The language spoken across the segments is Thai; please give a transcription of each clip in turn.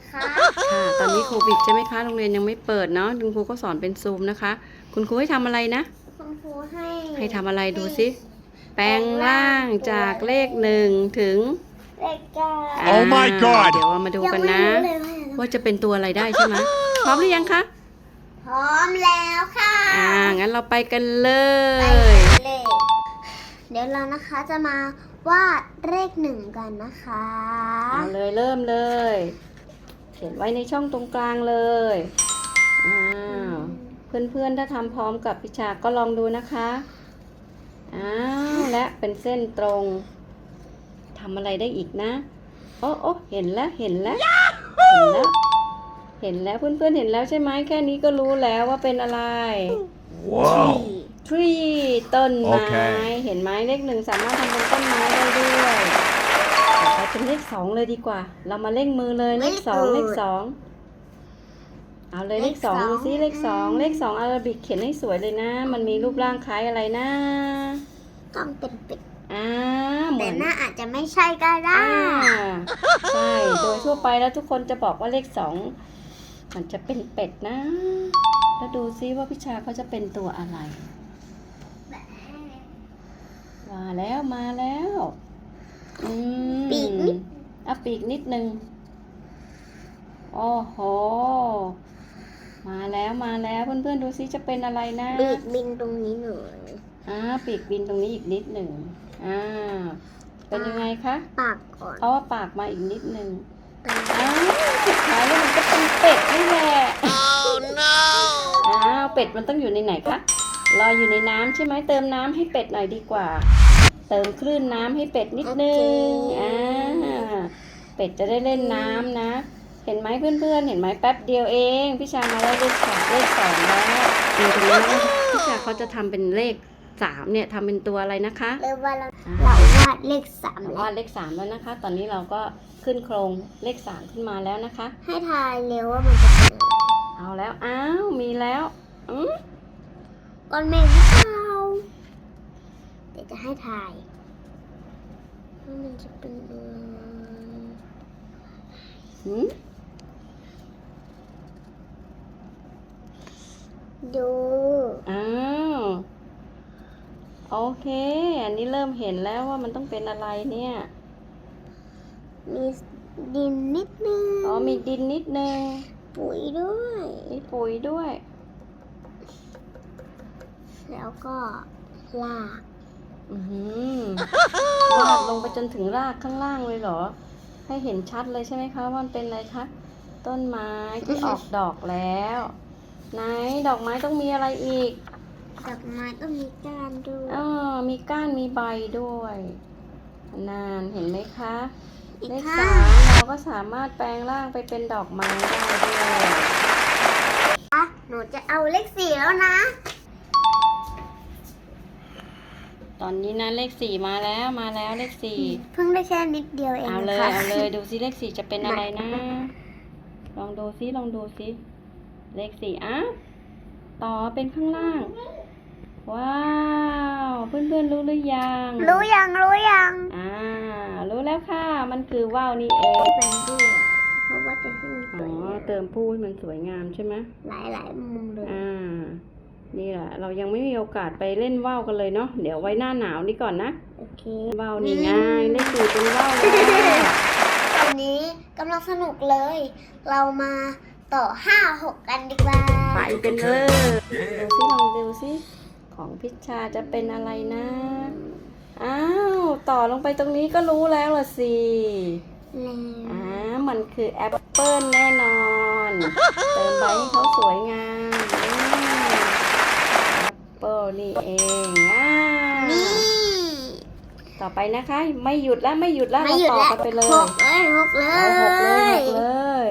นะคะค่ะตอนนี้โควิดใช่ไหมคะ โรงเรียนยังไม่เปิดเนาะคุณครูก็สอนเป็นซูมนะคะ คุณครูให้ทำอะไรนะ คุณครูให้ให้ทำอะไรดูสิ แปลงร่างจากเลขหนึ่งถึงเลขเก้า Oh my อ่า God เดี๋ยวเรามาดูกันนะ ยังไม่รู้เลยว่าว่าจะเป็นตัวอะไรได้ใช่ไหมพร้อมหรือยังคะ พร้อมแล้วค่ะอ่า งั้นเราไปกันเลไปย กันเลย เดี๋ยวเรานะคะจะมาวาดเลขหนึ่งกันนะคะ เอาเลยเริ่มเลยเขียนไว้ในช่องตรงกลางเลยอ้าวเพื่อนๆถ้าทำพร้อมกับพิชาก็ลองดูนะคะอ้าวและเป็นเส้นตรงทำอะไรได้อีกนะโอ้โอ้เห็นแล้วเห็นแล้วเห็นแล้วเห็นแล้วเพื่อนๆเห็นแล้วใช่ไหมแค่นี้ก็รู้แล้วว่าเป็นอะไร Whoa. tree ต้นไม้โอเคเห็นไหมเลขหนึ่งสามารถทำเป็นต้นไม้ได้ด้วยต่อไป เป็นเลขสองเลยดีกว่า เรามาเร่งมือเลยเลขสองเลขสองเอาเลยเลขสองดูซิเลขสองเลขสองอาราบิกเขียนให้สวยเลยนะ มันมีรูปร่างคล้ายอะไรนะต้องเป็นเป็ดอ่าเหมืแต่อนหน้าอาจจะไม่ใช่ก็ได้อ่าใช่โดยทั่วไปแล้วทุกคนจะบอกว่าเลขสองมันจะเป็นเป็ดนะ แล้วดูซิว่าพิชาเขาจะเป็นตัวอะไรมาแล้วมาแล้ว อืมปีกนิด อะปีกนิดนึง โอ้โห มาแล้วมาแล้วเพื่อนๆดูซิจะเป็นอะไรนะบีกบินตรงนี้หน่อยอ่าปีกบินตรงนี้อีกนิดหนึ่งอ่า เป็นยังไงคะ ปากก่อนเพราะว่าปากมาอีกนิดหนึ่งอ้าวสุดท้ายแล้วมันก็เป็นเป็ดนี่แหละอ้าวเป็ดมันต้องอยู่ในไหนคะลอยอยู่ในน้ำใช่ไหมเติมน้ำให้เป็ดหน่อยดีกว่า เติมคลื่นน้ำให้เป็ดนิดนึง อ่า เป็ดจะได้เล่นน้ำนะ เห็นไหมเพื่อนๆ เห็นไหมแป๊บเดียวเอง พี่ชามาได้เลขสองเลขสองแล้วดูตรงนี้นะพี่ชาเขาจะทำเป็นเลขสามเนี่ยทำเป็นตัวอะไรนะคะเรียกว่าเราอ่าเราวาดเลขสามเราแล้ววาดเลขสามแล้วนะคะ ตอนนี้เราก็ขึ้นโครงเลขสามขึ้นมาแล้วนะคะ ให้ทายเร็วว่ามันจะเป็นอะไรเอาแล้ว อ้าว มีแล้วอืมก้อนเมฆหรือเปล่า เดี๋ยวจะให้ทายว่ามันจะเป็นอะไรหืมดูอ้าวโอเค อันนี้เริ่มเห็นแล้วว่ามันต้องเป็นอะไรเนี่ย มีดินนิดนึง อ๋อ มีดินนิดนึง ปุ๋ยด้วย มีปุ๋ยด้วย แล้วก็ลากอือหือ วาดลงไปจนถึงรากข้างล่างเลยเหรอ ให้เห็นชัดเลยใช่ไหมคะว่ามันเป็นอะไรคะ ต้นไม้ที่ออกดอกแล้ว ไหนดอกไม้ต้องมีอะไรอีก ดอกไม้ต้องมีก้านด้วยอ๋อมีก้านมีใบด้วย นานเห็นไหมคะอีกเลขข้าสางมเราก็สามารถแปลงร่างไปเป็นดอกไม้ได้ด้วยอะหนูจะเอาเลขสี่แล้วนะ ตอนนี้นะเลขสี่มาแล้วมาแล้วเลขสี่เพิ่งได้แค่นิดเดียวเองเอาเลยค่ะเอาเลยดูซิเลขสี่จะเป็นอะไรนะ ลองดูซิลองดูซิเลขสี่อ้าวต่อเป็นข้างล่าง ว้าวเพื่อนๆรู้หรือยัง รู้ยังรู้ยังอ่ารู้แล้วค่ะ มันคือว่าวนี่เองเป็นด้วยเพราะว่าจะให้มันสอ๋วอยเติมผู้ให้มันสวยงามใช่ไหมหลายหลายๆมุมเลยอ่า นี่แหละเรายังไม่มีโอกาสไปเล่นว่าวกันเลยเนาะเดี๋ยวไว้หน้าหนาวนี่ก่อนนะโอเคว่าวนี่ไงเลขสี่เป็นว่าวแล้วตอนนี้กำลังสนุกเลย เรามาต่อห้าหกกันดีกว่าไปกันเลยดูซิลองดูซิของพิชชาจะเป็นอะไรนะอ้าวต่อลงไปตรงนี้ก็รู้แล้วล่ะสิแล้วอ่ามันคือแอปเปิลแน่นอนเติมใบให้เขาสวยงามนี่แอป เปิลนี่เองอ่านี่ต่อไปนะคะ ไม่หยุดแล้วไม่หยุดแล้วไม่เราหยุดต่อแล้วกันไปเลยหกเลยหกเลยเอาหกเลยหกเลย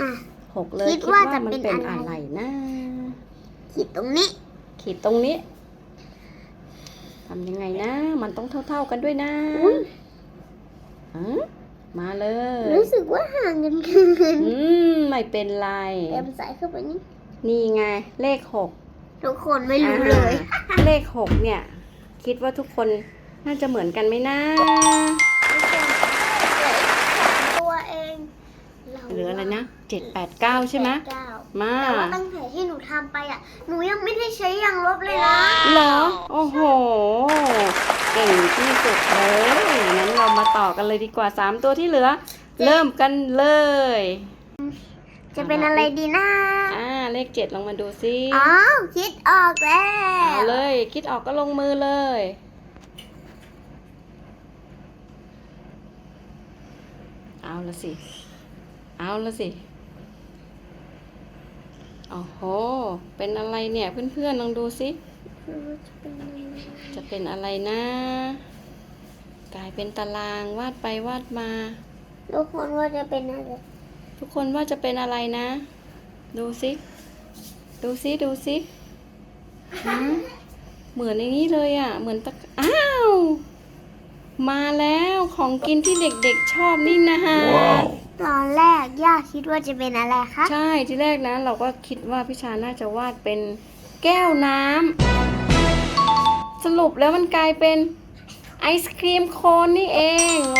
อะหกเลยคิคิดดว่าว่าจะมันเป็นเป็นอะไรอะไรนะขีดตรงนี้ ขีดตรงนี้ทำยังไงนะ มันต้องเท่า ๆกันด้วยนะอุ๊ยอืมมาเลย รู้สึกว่าห่างกันเกินอืมไม่เป็นไรเติมสายเข้าไปนี่ นี่ไง เลขหก ทุกคนไม่รู้เลยอ่าเลขหกเนี่ย คิดว่าทุกคนน่าจะเหมือนกันไหมนะเหลืออีกสองตัวเองเหลืออะไรนะเจ็ดแปดเก้าใช่ไหมเก้ามาแต่ว่าตั้งแต่ที่หนูทำไปอะ หนูยังไม่ได้ใช้ยางลบเลยนะเหรอ โอ้โห เก่งที่สุดเลยงั้นเรามาต่อกันเลยดีกว่าสามตัวที่เหลือ เริ่มกันเลย จะเป็นอะไรดีนะอ่า เลขเจ็ดลองมาดูซิอ๋อคิดออกแล้วเอาเลย คิดออกก็ลงมือเลย เอาละสิ เอาละสิ โอ้โห เป็นอะไรเนี่ยเพื่อนๆลองดูสิ จะเป็นอะไรนะ กลายเป็นตารางวาดไปวาดมา ทุกคนว่าจะเป็นอะไร ทุกคนว่าจะเป็นอะไรนะ ดูสิ ดูสิดูสิหืมเหมือนในนี้เลยอะ เหมือนตะอ้าว มาแล้วของกินที่เด็กๆชอบนี่นะฮะ Wow. ตอนแรกย่าคิดว่าจะเป็นอะไรคะใช่ที่แรกนะ เราก็คิดว่าพี่ชาน่าจะวาดเป็นแก้วน้ำสรุปแล้วมันกลายเป็นไอศครีมโคนนี่เองว้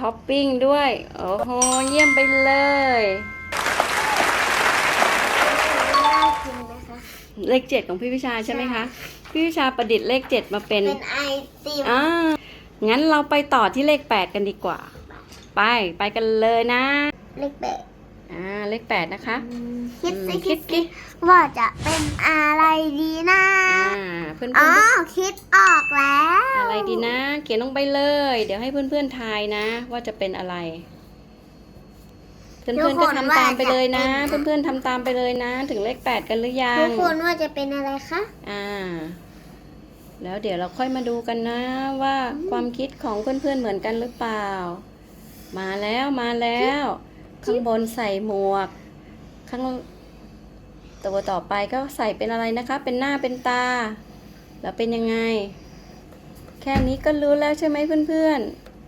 ท็อปปิ้งด้วย โอ้โห เยี่ยมไปเลยน่ากินนะคะเลขเจ็ดของพี่วิชาใช่ไหมคะ พี่วิชาประดิษฐ์เลขเจ็ดมาเป็นเป็นไอติมอ่างั้นเราไปต่อที่เลขแปดกันดีกว่า ไปไปกันเลยนะ เล็กแบะ อ่าเลขแปดนะคะ คิดสิอืมคิคิดดสิสิว่าจะเป็นอะไรดีนะอ่าเพื่อนอ๋อๆคิดออกแล้ว อะไรดีนะ เขียนลงไปเลย เดี๋ยวให้เพื่อนๆทายนะ ว่าจะเป็นอะไร เพื่อนๆก็ทำตามไปเลยนะ เพื่อนๆทำตามไปเลยนะ ถึงเลขแปดกันหรือยัทุงกคนว่าจะเป็นอะไรคะอ่าแล้วเดี๋ยวเราค่อยมาดูกันนะว่าความคิดของเพื่อนๆเหมือนกันหรือเปล่า มาแล้วมาแล้ว ข้างบนใส่หมวก ข้างตัวต่อไปก็ใส่เป็นอะไรนะคะ เป็นหน้าเป็นตา แล้วเป็นยังไง แค่นี้ก็รู้แล้วใช่ไหมเพื่อน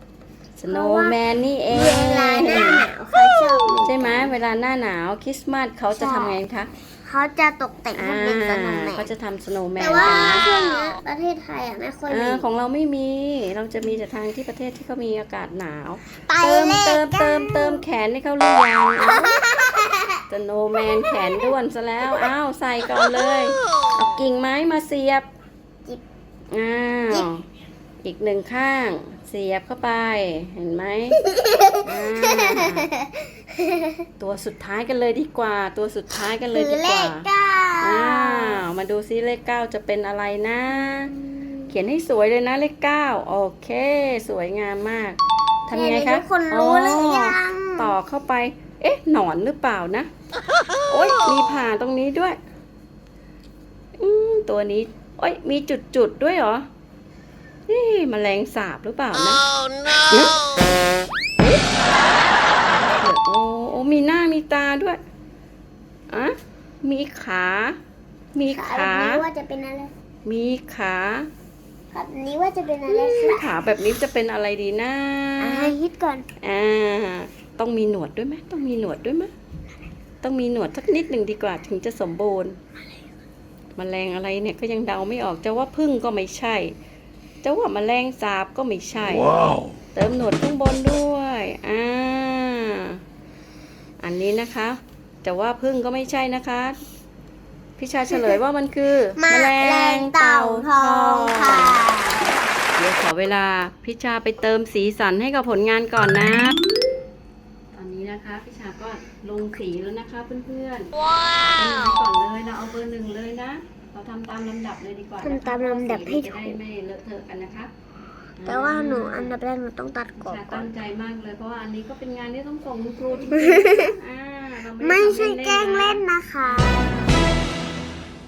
ๆสโนว์แมนนี่เองเวลาหน้าหนาวเขาชอบใช่ไหมเวลาหน้าหนาวคริสต์มาสเขาจะทำไงคะ เขาจะตกแต่งอ่าให้เป็นสนมแมเขานจะทำสโนว์แมนแต่ว่ากันนะช่วงเนี้ยประเทศไทยอะไม่ค่อยมีอ่าของเราไม่มี เราจะมีแต่ทางที่ประเทศที่เขามีอากาศหนาว ไปเติมเลยเติมกันเติมเติมแขนให้เขาหรือยังสโนว์แมนแขนด้วนซะแล้ว อ้าวใส่ก่อนเลย เอากิ่งไม้มาเสียบ จิบอ้าจิวบ อีกหนึ่งข้าง เสียบเข้าไป เห็นไหมอ่าตัวสุดท้ายกันเลยดีกว่า ตัวสุดท้ายกันเลยคืดีอกเลว่าขเก้าอ้าวมาดูซิเลขเก้าจะเป็นอะไรนะ เขียนให้สวยเลยนะเลขเก้าโอเค สวยงามมากทำยังไงเนี่ยคะทุกคนรู้หรือยังต่อเข้าไป เอ๊ะ หนอนหรือเปล่านะ โอ๊ย มีผ่าตรงนี้ด้วย อืมตัวนี้ โอ๊ย มีจุดๆด้วยเหรอ นี่มแมลงสาบหรือเปล่านะ Oh เดี๋ยวโอ้โอ้มีหน้ามีตาด้วยอะมีขา มีขาขา แบบนี้ว่าจะเป็นอะไรมีขาแบบนี้ว่าจะเป็นอะไรคะขาแบบนี้จะเป็นอะไรดีนะอ่าคิดก่อน อ่า ต้องมีหนวดด้วยไหมต้องมีหนวดด้วยไหมต้องมีหนวดสักนิดหนึ่งดีกว่าถึงจะสมบูรณ์มแมลงอะไรเนี่ยก็ยังเดาไม่ออกจะว่าพึ่งก็ไม่ใช่ จะว่าแมลงสาบก็ไม่ใช่ Wow. เติมหนวดข้างบนด้วยอ่าอันนี้นะคะ จะว่าพึ่งก็ไม่ใช่นะคะ พี่ชาเฉลยว่ามันคือแมลงเต่าทองค่ะ เดี๋ยวขอเวลาพี่ชาไปเติมสีสันให้กับผลงานก่อนนะ ตอนนี้นะคะพี่ชาก็ลงสีแล้วนะคะเพื่อนๆว้าวก่อนเลยเราเอาเบอร์หนึ่งเลยนะ เราทำตามลำดับเลยดีกว่านะคะทำตามลำดับให้จะถูได้กไม่เลอะเทอะกันนะคะแต่ว่าหนูอันดับแรกหนูต้องตัดกรอบชาก่อตั้น งใจมากเลยเพราะว่าอันนี้ก็เป็นงานที่ต้องส่งคุณครูจริงๆนะอ่าเราไม่ด้ใช่ทำแกล้งเล่นนะนะคะ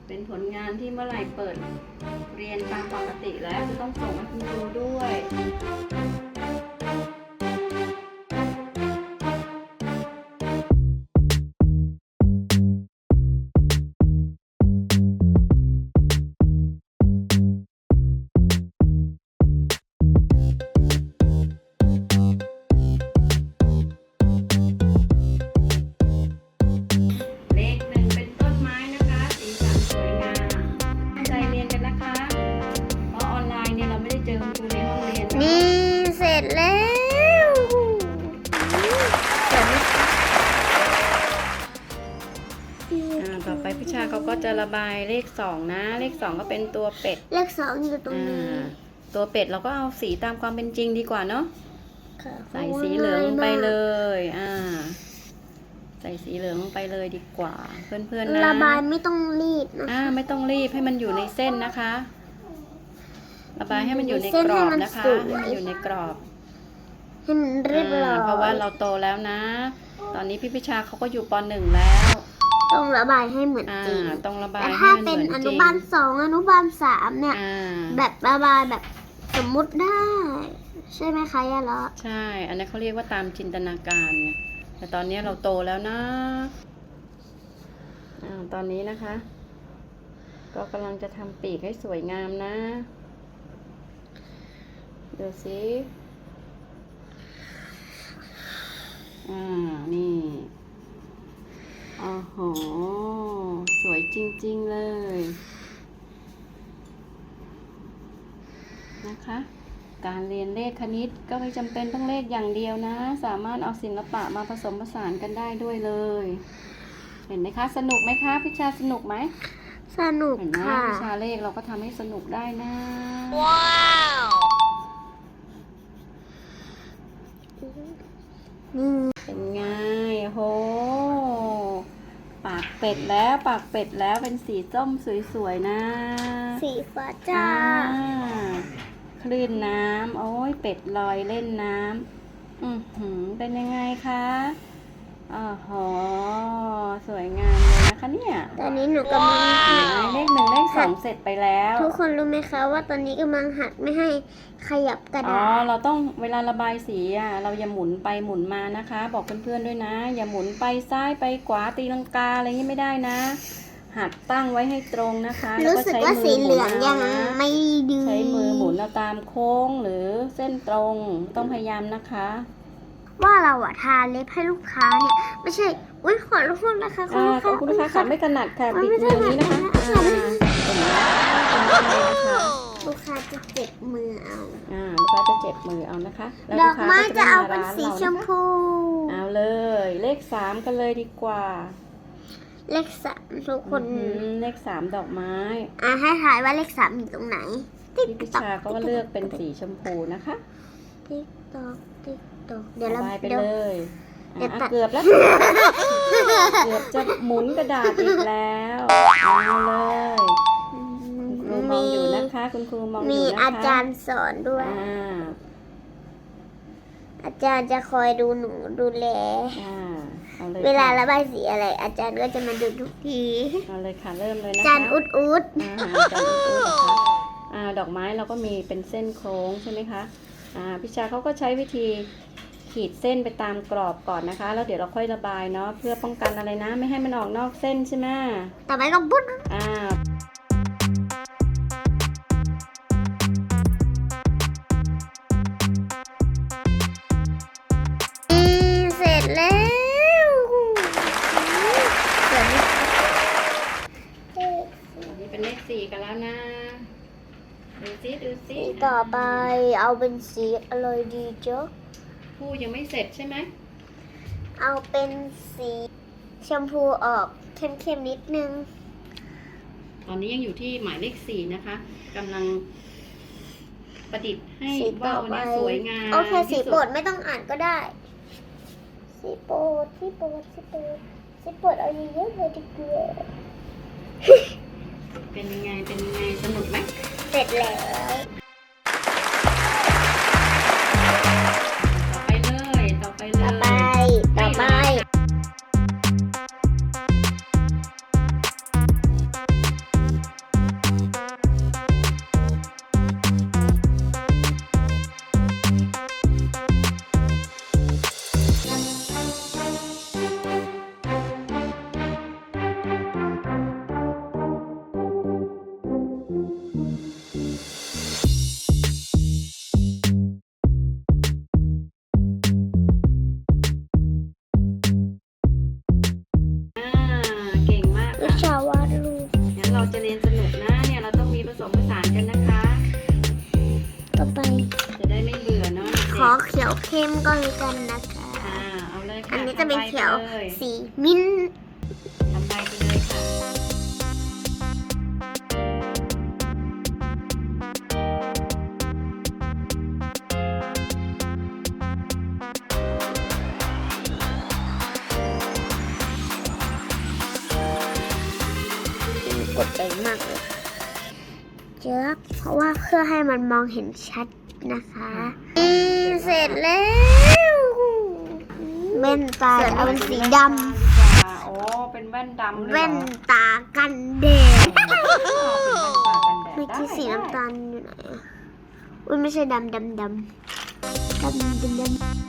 เป็นผลงานที่เมื่อไหร่เปิด เรียนตามปกติแล้วจะต้องส่งให้คุณครูด้วย เขาก็จะระบายเลขสองนะ เลขสองก็เป็นตัวเป็ดเลขสองอยู่ตรงอ่นี้าตัวเป็ดเราก็เอาสีตามความเป็นจริงดีกว่าเนาะ ค่ะใส่สีเหลืองลงไปเลง่ายยอ่า ใส่สีเหลืองลงไปเลยดีกว่า เพื่อนมากๆนะระบายไม่ต้องรีบนะอ่า ไม่ต้องรีบให้มันอยู่ในเส้นนะคะ ระบายให้มันอยู่ในเส้นกรให้อบมันนะคะสวยให้มันอยู่ในกรอบให้มันเรียบร้อย อ่าเพราะว่าเราโตแล้วนะ ตอนนี้พี่พิชาเขาก็อยู่ปหนึ่งแล้ว ต้องระบายให้เหมือนอ่าจริงต้องระบายแต่ให้ถ้ามันเป็นเหมือนอจนุริงบาลสองอนุบาลสามเนี่ย อ่าแบบระบายแบบสมมุติได้ ใช่ไหมคะยาเลาะใช่ อันนั้นเขาเรียกว่าตามจินตนาการไงแต่ตอนนี้เราโตแล้วนะอ่าตอนนี้นะคะ ก็กำลังจะทำปีกให้สวยงามนะดูสิอ่านี่ อ๋อโห สวยจริง ๆ เลย นะคะ การเรียนเลขคณิตก็ไม่จำเป็นต้องเลขอย่างเดียวนะ สามารถเอาศิลปะมาผสมผสานกันได้ด้วยเลย เห็นไหมคะ สนุกไหมคะ พิชาสนุกไหม สนุกเห็นไหมค่ะ วิชาเลขเราก็ทำให้สนุกได้นะนี่เป็นไงโห ปาก เป็ดแล้ว ปากเป็ดแล้วเป็นสีส้มสวยๆนะ สีฟ้าจ้าอ่าคลื่นน้ำโอ้ยเป็ดลอยเล่นน้ำอือหือเป็นยังไงคะ อ๋อโหสวยงามเลยนะคะเนี่ยตอนนี้หนูกำลังเห็นไหมเลขหนึ่งเลขสองเสร็จไปแล้ว ทุกคนรู้ไหมคะว่าตอนนี้กำลังหัดไม่ให้ขยับกระอ๋อ ดาษเราต้องเวลาระบายสีอะ เราอย่าหมุนไปหมุนมานะคะ บอกเพื่อนๆด้วยนะ อย่าหมุนไปซ้ายไปขวาตีลังกาอะไรอย่างนี้ไม่ได้นะ หัดตั้งไว้ให้ตรงนะคะแล้วรู้ก็สึกใช้ว่ามืสีอเหหมุลืนองเอายังนะ ไม่ดี ใช้มือหมุนเอาตามโค้งหรือเส้นตรงต้องพยายามนะคะ ว่าเราอะทาเล็บให้ลูกค้าเนี่ย ไม่ใช่ อุ้ยขอโทษนะคะคุณอ่าลูกขอบคุณลูกค้าค่ะไม่ถนัดค่ะมันบิดไม่มืออย่างนี้นะคะถนัดอ่าเป็นอย่างนี้นะคะลูกค้าจะเจ็บมือเอา อ่าลูกค้าจะเจ็บมือเอานะคะแล้วดลูอกค้าไม้ก็จะจะเอาไม่เป็นมาร้านสีเราชนะมคะพู เอาเลย เลขสามกันเลยดีกว่าเลขสามทุกคน อื้อหือเลขสามดอกไม้ อะให้ถ่ายว่าเลขสามอยู่ตรงไหน ติ๊กพี่พิตอกชาก็เลือกเป็นสีชมพูนะคะ ติ๊กตอกติ๊ก ตอกเดี๋ยวเราระบายไปเดี๋ยว เลยเดี๋ยวอะตัด เกือบแล้ว เกือบจะหมุนกระดาษอีกแล้วเอาเลยคุณครูมองอยู่นะคะ คุณครูมองอมียู่นะคะอาจารย์สอนด้วย อ่าอาจารย์จะคอยดูหนูดูแล อ่าเอาเลยเวลาค่ะระบายสีอะไร อาจารย์ก็จะมาดูทุกทีเอาเลยค่ะเริ่มเลยอานะคะจารย์อุดอุดอ่าอาจารย์อุดอุดเหรอคะอ่าดอกไม้เราก็มีเป็นเส้นโค้งใช่ไหมคะอ่าพิชาเขาก็ใช้วิธี ขีดเส้นไปตามกรอบก่อนนะคะ แล้วเดี๋ยวเราค่อยระบายเนาะเพื่อป้องกันอะไรนะ ไม่ให้มันออกนอกเส้นใช่ไหมต่อไปก็บุ๊ดอ่าอืมเสร็จแล้วเสร็จแล้วอันนี้เป็นเลขสี่กันแล้วนะดูซิดูซิสีต่อไปเอาเป็นสีอะไรดีจ๊ะ ผู้ยังไม่เสร็จใช่ไหม เอาเป็นสีชมพูออกเข้มๆนิดนึง ตอนนี้ยังอยู่ที่หมายเลขสี่นะคะกำลังประดิษฐ์ให้สีต่ว่าอวไป เนี่ยสวยงามโอเคสีที่สุโปรดไม่ต้องอ่านก็ได้ สีโปรดสีโปรดสีโปรดสีโปรดเอาเยอะๆเลยดีกว่าเป็นยังไงเป็นยังไงสนุกไหม เสร็จแล้ว ยค่ะอันนี้จะเป็นเขียวสีมิ้นทำใบไปเลยค่ะกดใจมากเลยเยอะเพราะว่าเพื่อให้มันมองเห็นชัดนะคะ เสร็จแล้ว แว่นตาจะเป็นสีดโอ้เป็นแว่นดำำเลยแว่นเหรอตากันแดดอ๋อเป็นแว่นตากันแดดเมื่อกี้สีได้น้ำตาลอยู่ไหนอะอุ้ยไม่ใช่ดำดำดำดำดำดำ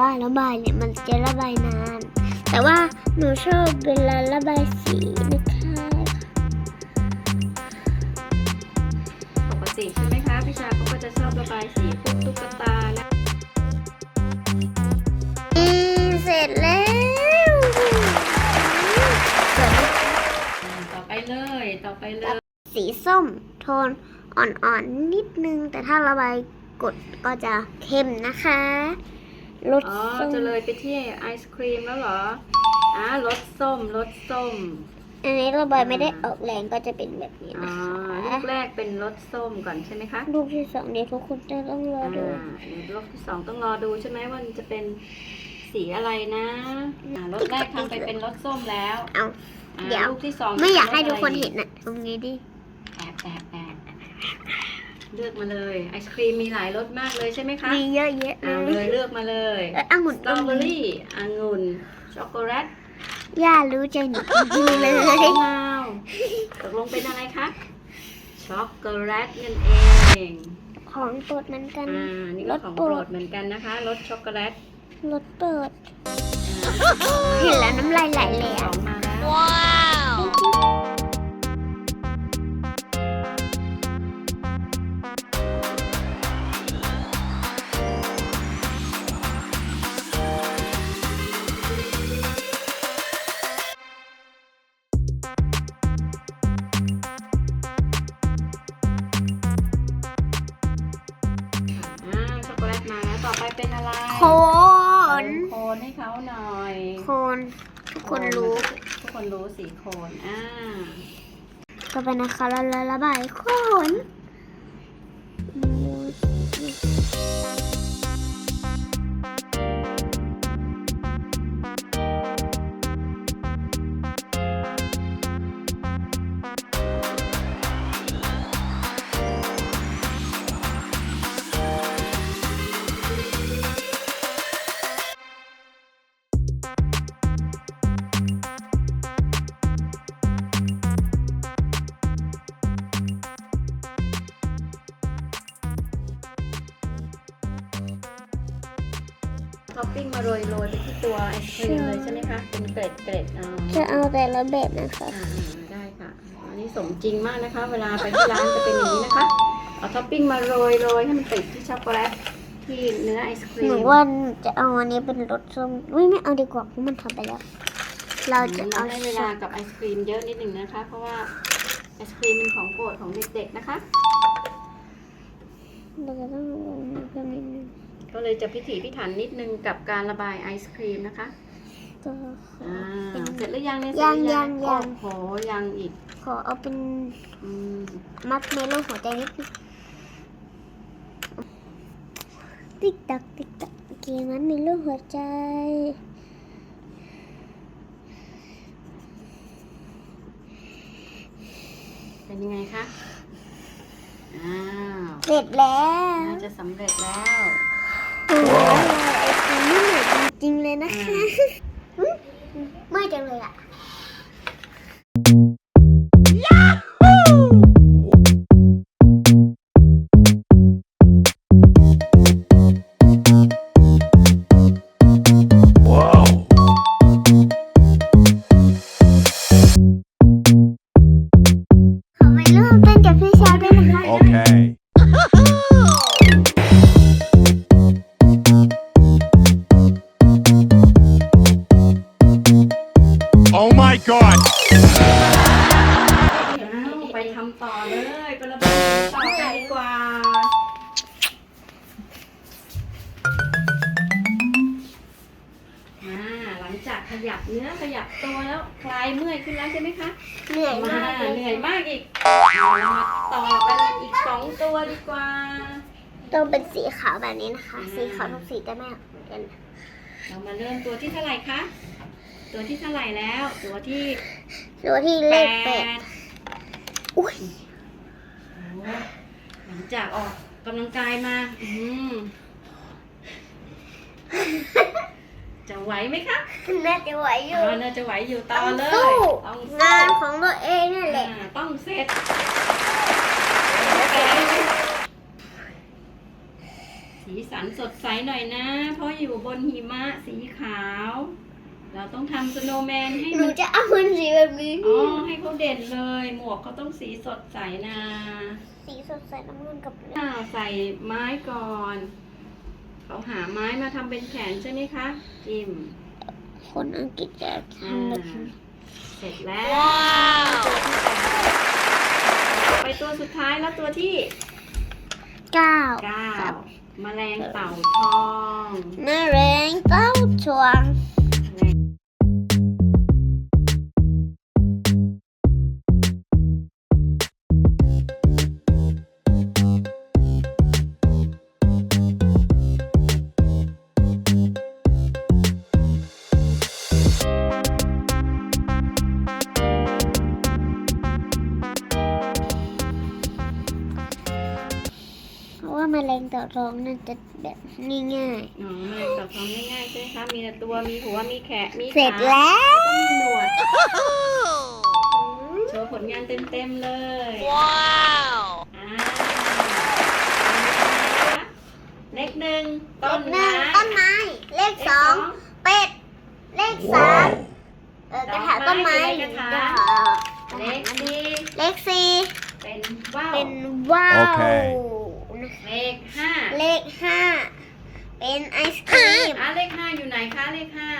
ว่าระบายเนี่ยมันจะระบายนาน แต่ว่าหนูชอบเวลาระบายสีนะคะปกติใช่ไหมคะพี่ชาเขาก็จะชอบระบายสีพวกตุ๊กตานะอืมเสร็จแล้วสวยไหมอ่าต่อไปเลย ต่อไปเลย สีส้มโทนอ่อนๆนิดนึง แต่ถ้าระบายกดก็จะเข้มนะคะ รสอ๋อส้มจะเลยไปที่ไอศครีมแล้วเหรออ่ารสส้มรสส้ม อันนี้ระบายไม่ได้ออกแรงก็จะเป็นแบบนี้อ๋อนะลูคะกแรกเป็นรสส้มก่อนใช่ไหมคะลูกที่สองเดี๋ยวทุกคนจะต้องรออ่าดูรสที่สองต้องรอดูใช่ไหมว่ามันจะเป็นสีอะไรนะอ่ารสแรกทำไปเป็นรสส้มแล้วเอา อ่าเดี๋ยว ลูกที่สองไม่อยากให้รสทุกคนอะไรเห็นน่ะตรงนี้ดิ แอบแอบแอบ เลือกมาเลยไอศครีมมีหลายรสมากเลยใช่ไหมคะมีเยอะแยะเลเอาเลยยเลือกมาเลยเออองุ่นสตรอเบอรี่องุ่นช็อกโกแลตย่ารู้ใจหนูจริงๆเลยมะนาวตกลงเป็นอะไรคะช็อกโกแลตนั่นเองของโปรดเหมือนกัน อ่านี่ก็ของโปรดเหมือนกันนะคะรสช็อกโกแลตรสเปิด อ่าเห็นแล้วน้ำลายไหลเลยสอะองมาแล้วอ่ สีโคนอ่าก็เป็นนะคะละละระบายโคน กล็ดเกล็ดๆอ่าจะเอาแต่ละแบบนะคะอ่าได้ค่ะ อันนี้สมจริงมากนะคะ เวลาไปที่ร้านจะเป็นอย่างนี้นะคะ เอาท็อปปิ้งมาโรยโรยให้มันติดที่ช็อกโกแลตที่เนื้อไอศครีหนูมว่าจะเอาอันนี้เป็นรสส้มอุ้ยไม่เอาดีกว่าเพราะมันทำไปแล้ว เราจะเราเอาให้เวลากับไอศครีมเยอะนิดหนึ่งนะคะ เพราะว่าไอศครีมเป็นของโปรดของเด็กๆนะคะ เราจะต้องลงมือกันนิดนึงก็เลยจะพิถีพิถันนิดนึงกับการระบายไอศครีมนะคะ ก็อ่าเสร็จหรือยังเนี่ยยังเสร็จหรือยังยังโอ้โหยังอีกขอเอาเป็นอืมมัดเมโลหัวใจนิดนึงติ๊กตักติ๊กตักโอเคมัดเมโลหัวใจ เป็นยังไงคะอ้าวเสร็จแล้วน่าจะสำเร็จแล้ว โอ้โหไอติมนี่เหนื่อยจริงๆเลยนะคะ หึเมื่ เลยไประบายต่อกันดีกว่า อ่า หลังจากขยับเนื้อขยับตัวแล้วคลายเมื่อยขึ้นแล้วใช่ไหมคะ เหนื่อยมามากเลเหนื่อยยมากอีกเรามาต่อกันอีกสองตัวดีกว่า ต้องเป็นสีขาวแบบนี้นะคะอ่าสีขาวทุกสีจะไม่เหมือนกันเรามาเริ่มตัวที่เท่าไหร่คะ ตัวที่เท่าไหร่แล้ว ตัวที่ตัวที่เลขแปดอุ้ยโอ้ หลังจากออกกำลังกายมา อืมจะไหวไหมคะน่าจะไหวออ๋ยู่ อน่าจะไหวอยู่ต่อเลยสู้ ต้องสู้งานของตัวเองนั่นแหละ อ่าต้องเสร็จสีสันสดใสหน่อยนะ เพราะอยู่บนหิมะสีขาว เราต้องทำสโนว์แมนให้หนูมันจะเอามันสีแบบนี้อ๋อให้เขาเด่นเลย หมวกเขาต้องสีสดใสนะ สีสดใสน้ำเงินกับเหลืองอ่าใส่ไม้ก่อน เขาหาไม้มาทำเป็นแขนใช่ไหมคะจิมคนอังกฤษจะอ่าทำแบบนี้เสร็จแล้วตัวที่แปดไปตัวสุดท้ายแล้วตัวที่เก้าเก้าครับ แมลงเต่าทอง แม่แรงเต้าชวง ทองนั่นจะแบบง่ายอ๋อแมลงเต่าทองง่ายๆใช่ไหมคะ มีแต่ตัว มีหัว มีแขนมีๆเสร็จขาแล้ว ก็มีหนวด โชว์ผลงานเต็มๆเลยว้าวอ่าเลขหนึ่งเลต้นขหนึ่ไม้งต้นไม้ เลขสองเป็ด เลขสามเออกระถางต้นไม้ดอกไม้อยู่ในกระถางกระเลถางขสี่เลขสี่เป็นว่าวเป็นว่าว โอเคเลขห้า เลขห้าเป็นไอศครีมอะเลขห้าอยู่ไหนคะเลขห้า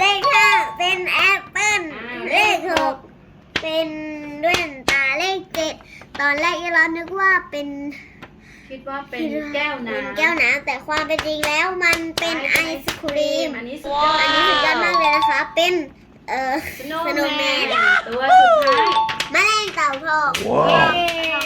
เลขห้าเป็นแอปเปิ้ลอ่าเลขหกเป็นแว่นตาเลขเจ็ดตอนแรกเรานึกว่าเป็นคิดว่าเป็นแก้วเป็นน้ำแก้วน้ำแต่ความเป็นจริงแล้วมันเป็นไอศครีมอันนี้สุดยอดอันนี้สุดยอดมากเลยนะคะ เป็นเอ่อสโนว์ Snowman แมนตัวสุดท้ายแมลงเต่าทองว้าวเย้